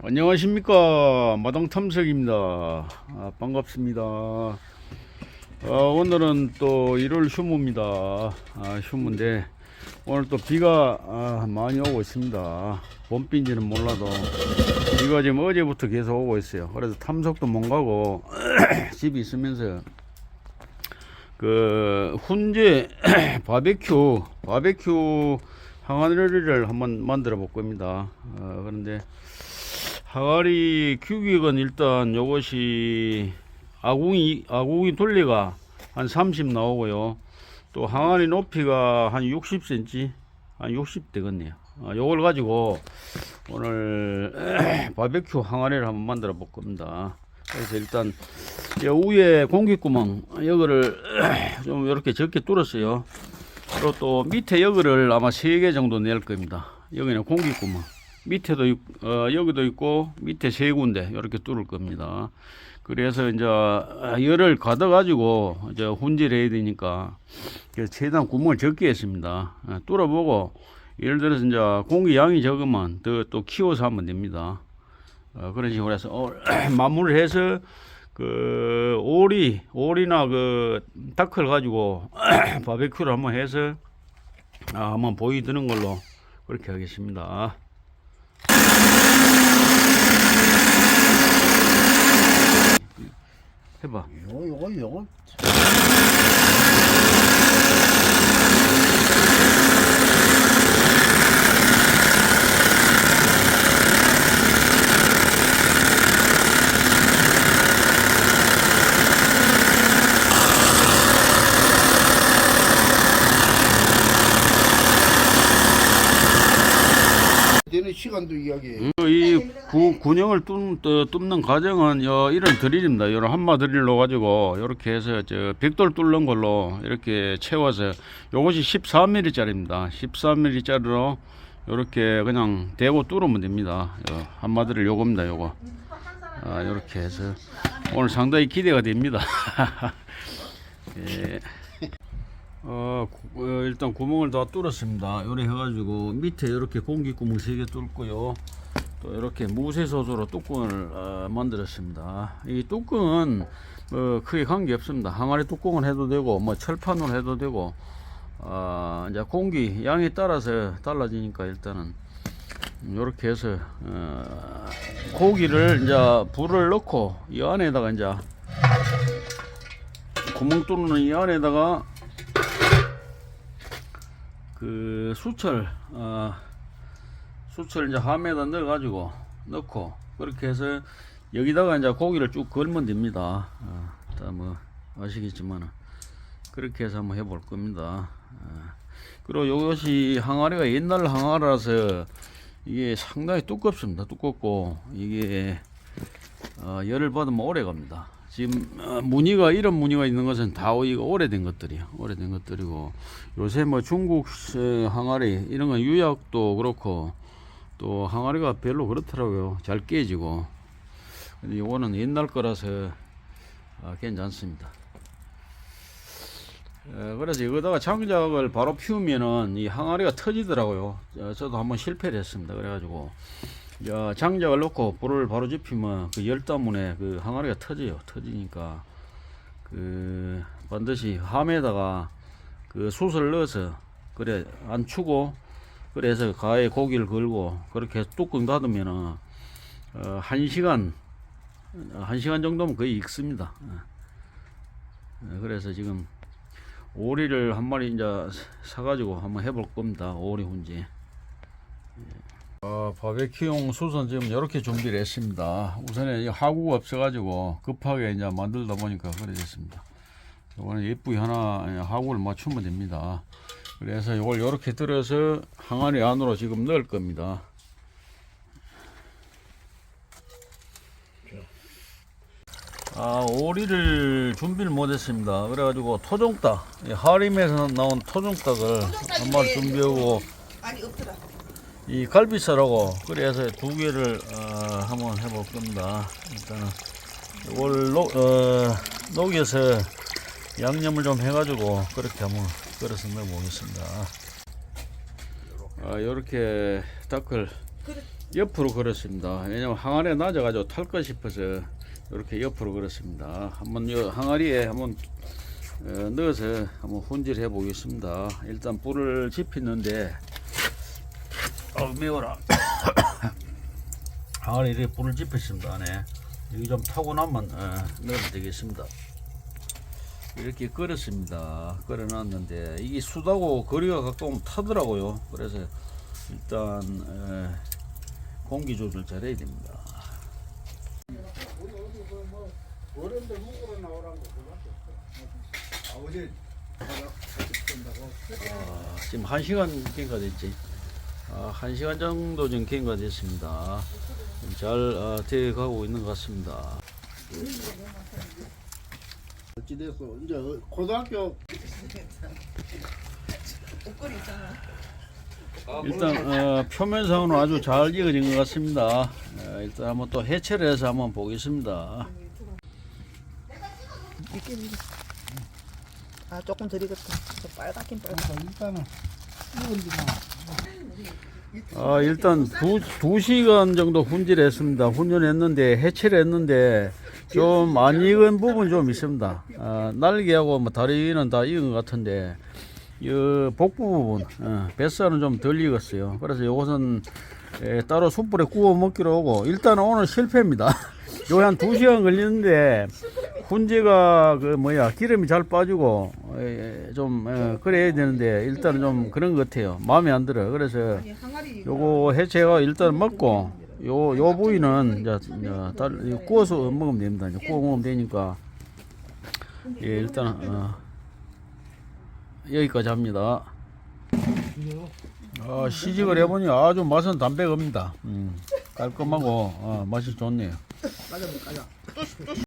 안녕하십니까. 마당탐색입니다. 아, 반갑습니다. 어, 오늘은 또 1월 휴무입니다. 아, 휴무인데 오늘 또 비가 아, 많이 오고 있습니다. 봄비인지는 몰라도 비가 지금 어제부터 계속 오고 있어요. 그래서 탐석도 못 가고 집에 있으면서 그 훈제 바베큐 바베큐 항아리를 한번 만들어 볼 겁니다. 어, 그런데 항아리 규격은 일단 요것이 아궁이 아궁이 둘레가 한 30 나오고요. 또 항아리 높이가 한 60cm, 한 60 되겠네요. 아, 요걸 가지고 오늘 바베큐 항아리를 한번 만들어 볼 겁니다. 그래서 일단 요 위에 공기구멍 여기를 좀 이렇게 적게 뚫었어요. 그리고 또 밑에 여기를 아마 3개 정도 낼 겁니다. 여기는 공기구멍. 밑에도 있, 어, 여기도 있고 밑에 세 군데 이렇게 뚫을 겁니다. 그래서 이제 열을 가둬 가지고 이제 훈질 해야 되니까 최대한 구멍을 적게 했습니다. 어, 뚫어보고 예를 들어서 이제 공기 양이 적으면 더 또 키워서 하면 됩니다. 어, 그런 식으로 해서 어, 마무리를 해서 그 오리 오리나 그 닭을 가지고 바베큐를 한번 해서 아, 한번 보여드리는 걸로 그렇게 하겠습니다. 해봐. 요거 요거 요거 시간도 이야기해. 그이 구, 군형을 뚫, 뚫- 뚫는 과정은 요 이런 드릴입니다. 요런 한마 드릴 넣어가지고 이렇게 해서 저 벽돌 뚫는 걸로 이렇게 채워서 요것이 14mm짜리입니다. 14mm짜리로 이렇게 그냥 대고 뚫으면 됩니다. 요 한마 드릴 요겁니다. 요거. 아, 이렇게 해서 오늘 상당히 기대가 됩니다. 예. 어, 구- 어, 일단 구멍을 다 뚫었습니다. 요래 해가지고 밑에 이렇게 공기 구멍 세개 뚫고요. 또 이렇게 무쇠소조로 뚜껑을 어, 만들었습니다. 이 뚜껑은 뭐 크게 관계 없습니다. 항아리 뚜껑을 해도 되고 뭐 철판으로 해도 되고 어, 이제 공기 양에 따라서 달라지니까 일단은 이렇게 해서 어, 고기를 이제 불을 넣고 이 안에다가 이제 구멍 뚫는 이 안에다가 그 수철 어, 수철 이제 함에다 넣어 가지고 넣고 그렇게 해서 여기다가 이제 고기를 쭉 걸면 됩니다. 어, 다뭐 아시겠지만 그렇게 해서 한번 해볼 겁니다. 어, 그리고 이것이 항아리가 옛날 항아리라서 이게 상당히 두껍습니다. 두껍고 이게 어, 열을 받으면 오래 갑니다. 지금 어, 무늬가 이런 무늬가 있는 것은 다 이거 오래된 것들이요. 오래된 것들이고 요새 뭐 중국 어, 항아리 이런 건 유약도 그렇고 또 항아리가 별로 그렇더라고요. 잘 깨지고. 근데 이거는 옛날 거라서 아, 괜찮습니다. 어, 그래서 이거다가 장작을 바로 피우면은 이 항아리가 터지더라고요. 어, 저도 한번 실패를 했습니다. 그래가지고 야, 장작을 넣고 불을 바로 지피면 그 열 때문에 그 항아리가 터져요. 터지니까 그 반드시 함에다가 그 숯을 넣어서 그래 안 추고 그래서 가에 고기를 걸고 그렇게 뚜껑 닫으면은 어, 한 시간 어, 한 시간 정도면 거의 익습니다. 어. 어, 그래서 지금 오리를 한 마리 이제 사가지고 한번 해볼 겁니다. 오리 훈지. 어, 바베큐용 수선 지금 이렇게 준비를 했습니다. 우선에 이 하구가 없어가지고 급하게 이제 만들다 보니까 그래졌습니다. 이거는 예쁘게 하나 예, 하구를 맞추면 됩니다. 그래서 이걸 이렇게 들어서 항아리 안으로 지금 넣을 겁니다. 아, 오리를 준비를 못했습니다. 그래가지고 토종닭, 이 하림에서 나온 토종닭을 한 마리 준비하고 아니. 이 갈비살하고 그래서 두 개를 어, 한번 해볼 겁니다. 일단은 이걸 녹, 어, 녹여서 양념을 좀 해가지고 그렇게 한번 끓여서 넣어보겠습니다. 아, 이렇게 닭을. 옆으로 걸었습니다. 왜냐면 항아리에 낮아가지고 탈까 싶어서 이렇게 옆으로 걸었습니다. 한번 요 항아리에 한번 어, 넣어서 한번 혼질해 보겠습니다. 일단 불을 지피는데 어 매워라. 항아리에 불을 지폈습니다. 안에 여기 좀 타고 나면 어, 넣으면 되겠습니다. 이렇게 끓였습니다. 끓여놨는데 이게 수다고 거리가 가까우면 타더라고요. 그래서 일단 에, 공기 조절 잘해야 됩니다. 아, 지금 한 시간 경과 됐지. 아, 한 시간 정도 좀 경과 됐습니다. 좀잘 어, 되어가고 있는 것 같습니다. 어찌됐어 이제 고등학교 일단 어, 표면상으로 아주 잘 익어진 것 같습니다. 어, 일단 한번 또 해체를 해서 한번 보겠습니다. 아 조금. 저 빨갛긴 빨갛. 일단은 이건 지금 아, 일단 두, 두 시간 정도 훈질했습니다. 훈련했는데, 해체를 했는데, 좀 안 익은 부분이 좀 있습니다. 아, 날개하고 뭐 다리는 다 익은 것 같은데, 이 복부 부분, 어, 뱃살은 좀 덜 익었어요. 그래서 이것은 에, 따로 숯불에 구워 먹기로 하고, 일단 오늘 실패입니다. 요 한 두 시간 걸리는데, 훈제가 그 뭐야 기름이 잘 빠지고 에, 좀 에, 그래야 되는데 일단은 좀 그런 것 같아요. 마음에 안 들어 그래서 요거 해체가 일단 먹고 요 요 부위는 이제, 이제 구워서 먹으면 됩니다. 이제 구워 먹으면 되니까. 예 일단 어, 여기까지 합니다. 아, 시식을 해보니 아주 맛은 담백합니다. 음, 깔끔하고 어, 맛이 좋네요.